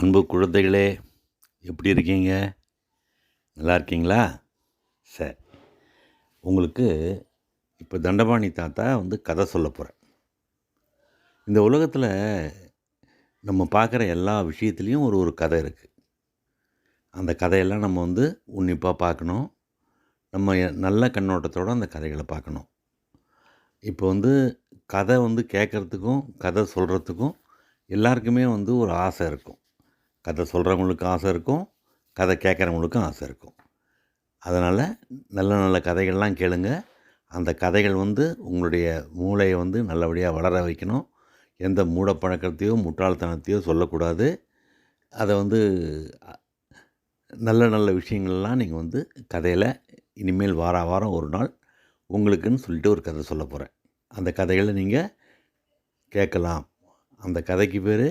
அன்பு குழந்தைகளே எப்படி இருக்கீங்க? நல்லா இருக்கீங்களா? சரி. உங்களுக்கு இப்போ தண்டபாணி தாத்தா வந்து கதை சொல்ல போகிறேன் இந்த உலகத்தில் நம்ம பார்க்குற எல்லா விஷயத்துலேயும் ஒரு ஒரு கதை இருக்குது அந்த கதையெல்லாம் நம்ம வந்து உன்னிப்பாக பார்க்கணும். நம்ம நல்ல கண்ணோட்டத்தோடு அந்த கதைகளை பார்க்கணும். இப்போ வந்து கதை வந்து கேட்குறதுக்கும் கதை சொல்கிறதுக்கும் எல்லாருக்குமே வந்து ஒரு ஆசை இருக்கும். கதை சொல்கிறவங்களுக்கும் ஆசை இருக்கும் கதை கேட்குறவங்களுக்கும் ஆசை இருக்கும். அதனால் நல்ல நல்ல கதைகள்லாம் கேளுங்க. அந்த கதைகள் வந்து உங்களுடைய மூளையை வந்து நல்லபடியாக வளர வைக்கணும். எந்த மூடப்பழக்கத்தையோ முட்டாள்தனத்தையோ சொல்லக்கூடாது. அதை வந்து நல்ல நல்ல விஷயங்கள்லாம் நீங்கள் வந்து கதையில் இனிமேல் வார வாரம் ஒரு நாள் உங்களுக்குன்னு சொல்லிட்டு ஒரு கதை சொல்ல போகிறேன் அந்த கதைகளை நீங்கள் கேட்கலாம். அந்த கதைக்கு பேர்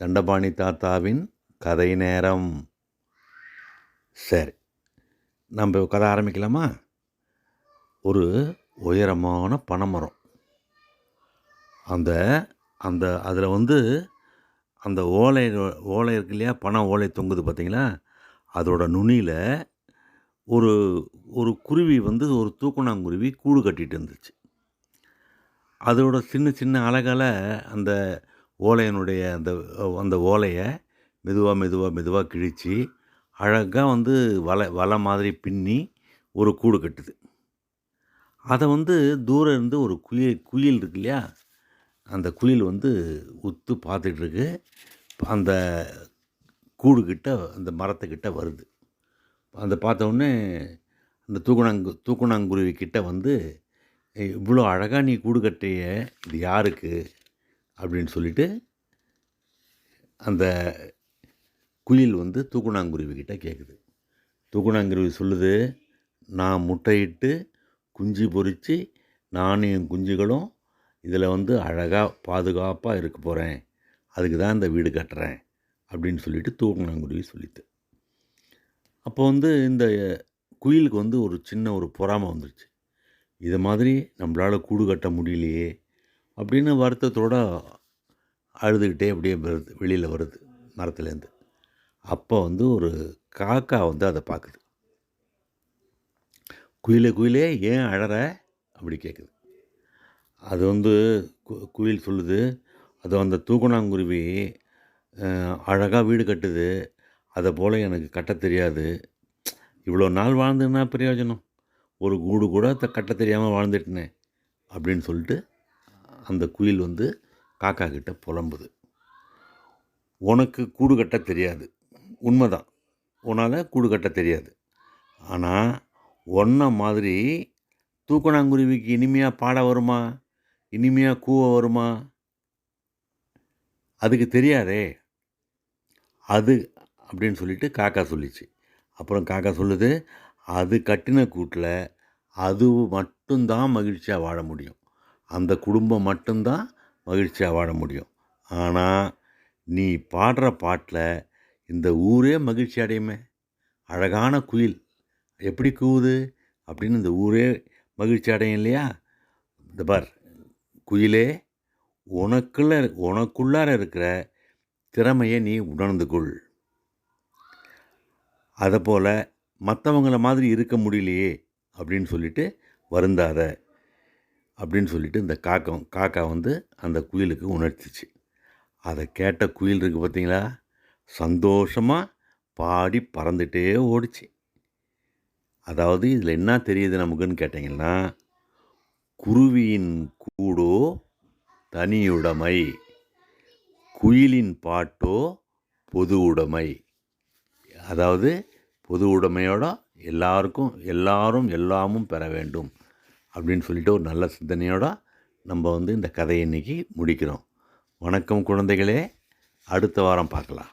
தண்டபாணி தாத்தாவின் கதை நேரம். சரி நம்ம கதை ஆரம்பிக்கலாமா? ஒரு உயரமான பனைமரம். அந்த அந்த அதில் வந்து அந்த ஓலை ஓலை இருக்கு இல்லையா? பனை ஓலை தொங்குது பார்த்தீங்களா அதோட நுனியில் ஒரு ஒரு குருவி வந்து ஒரு தூக்குணாங்குருவி கூடு கட்டிட்டு இருந்துச்சு. அதோட சின்ன சின்ன அழகால அந்த ஓலையினுடைய அந்த அந்த ஓலையை மெதுவாக மெதுவாக மெதுவாக கிழித்து அழகாக வந்து வலை வலை மாதிரி பின்னி ஒரு கூடு கட்டுது. அதை வந்து தூரம் இருந்து ஒரு குயில் குயில் இருக்கு இல்லையா? அந்த குயில் வந்து உத்து பார்த்துட்ருக்கு அந்த கூடு கிட்ட அந்த மரத்துக்கிட்ட வருது. அந்த பார்த்த உடனே அந்த தூக்குனாங்கு தூக்குணாங்குருவி கிட்ட வந்து இவ்வளோ அழகாக நீ கூடு கட்டிய இது யாருக்கு? அப்படின்னு சொல்லிட்டு அந்த குயில் வந்து தூக்குணாங்குருவிக்கிட்ட கேட்குது தூக்குனாங்குருவி சொல்லுது நான் முட்டையிட்டு குஞ்சு பொறித்து நானும் என் குஞ்சுகளும் இதில் வந்து அழகாக பாதுகாப்பாக இருக்க போகிறேன் அதுக்கு தான் இந்த வீடு கட்டுறேன். அப்படின்னு சொல்லிட்டு தூக்குனாங்குருவி சொல்லிட்டு. அப்போ வந்து இந்த குயிலுக்கு வந்து ஒரு சின்ன ஒரு பொறாமை வந்துருச்சு. இது மாதிரி நம்மளால் கூடு கட்ட முடியலையே அப்படின்னு வருத்தத்தோடு அழுதுகிட்டே அப்படியே வருது வெளியில் வருது மரத்துலேருந்து அப்போ வந்து ஒரு காக்கா வந்து அதை பார்க்குது. குயிலே குயிலே ஏன் அழற? அப்படி கேட்குது அது வந்து கு- குயில் சொல்லுது அது அந்த தூக்குனாங்குருவி அழகாக வீடு கட்டுது. அதை போல் எனக்கு கட்ட தெரியாது. இவ்வளோ நாள் வாழ்ந்துன்னா பிரயோஜனம்? ஒரு கூடு கூட கட்ட தெரியாமல் வாழ்ந்துட்டேனே. அப்படின்னு சொல்லிட்டு அந்த குயில் வந்து காக்கா கிட்ட புலம்புது. உனக்கு கூடு கட்ட தெரியாது. உண்மைதான். உன்னால் கூடு கட்ட தெரியாது. ஆனால் ஒன்றை மாதிரி தூக்கணாங்குருவிக்கு இனிமையாக பாட வருமா? இனிமையாக கூவ வருமா? அதுக்கு தெரியாதே. அது அப்படின்னு சொல்லிட்டு காக்கா சொல்லிச்சு. அப்புறம் காக்கா சொல்லுது அது கட்டின கூட்டில் அது மட்டும்தான் மகிழ்ச்சியாக வாழ முடியும். அந்த குடும்பம் மட்டும்தான் மகிழ்ச்சியாக வாழ முடியும். ஆனால் நீ பாடுற பாட்டில் இந்த ஊரே மகிழ்ச்சி அடையுமே. அழகான குயில். எப்படி கூவுது? அப்படின்னு இந்த ஊரே மகிழ்ச்சி அடையும் இல்லையா? இந்த பார் குயிலே உனக்குள்ள உனக்குள்ளார இருக்கிற திறமையை நீ உணர்ந்து கொள். அதை போல் மற்றவங்கள மாதிரி இருக்க முடியலையே அப்படின்னு சொல்லிட்டு வருந்தாத. அப்படின்னு சொல்லிட்டு இந்த காக்கம் காக்கா வந்து அந்த குயிலுக்கு உணர்த்திச்சு. அதை கேட்ட குயில் இருக்குது பார்த்தீங்களா சந்தோஷமாக பாடி பறந்துட்டே ஓடிச்சு. அதாவது இதில் என்ன தெரியுது நமக்குன்னு கேட்டிங்கன்னா குருவியின் கூடோ தனியுடைமை குயிலின் பாட்டோ பொது உடைமை அதாவது பொது உடைமையோட எல்லாருக்கும் எல்லாரும் எல்லாமும் பெற வேண்டும் அப்படின்னு சொல்லிட்டு ஒரு நல்ல சிந்தனையோட நம்ம வந்து இந்த கதையை இன்னைக்கு முடிக்கிறோம். வணக்கம் குழந்தைகளே. அடுத்த வாரம் பார்க்கலாம்.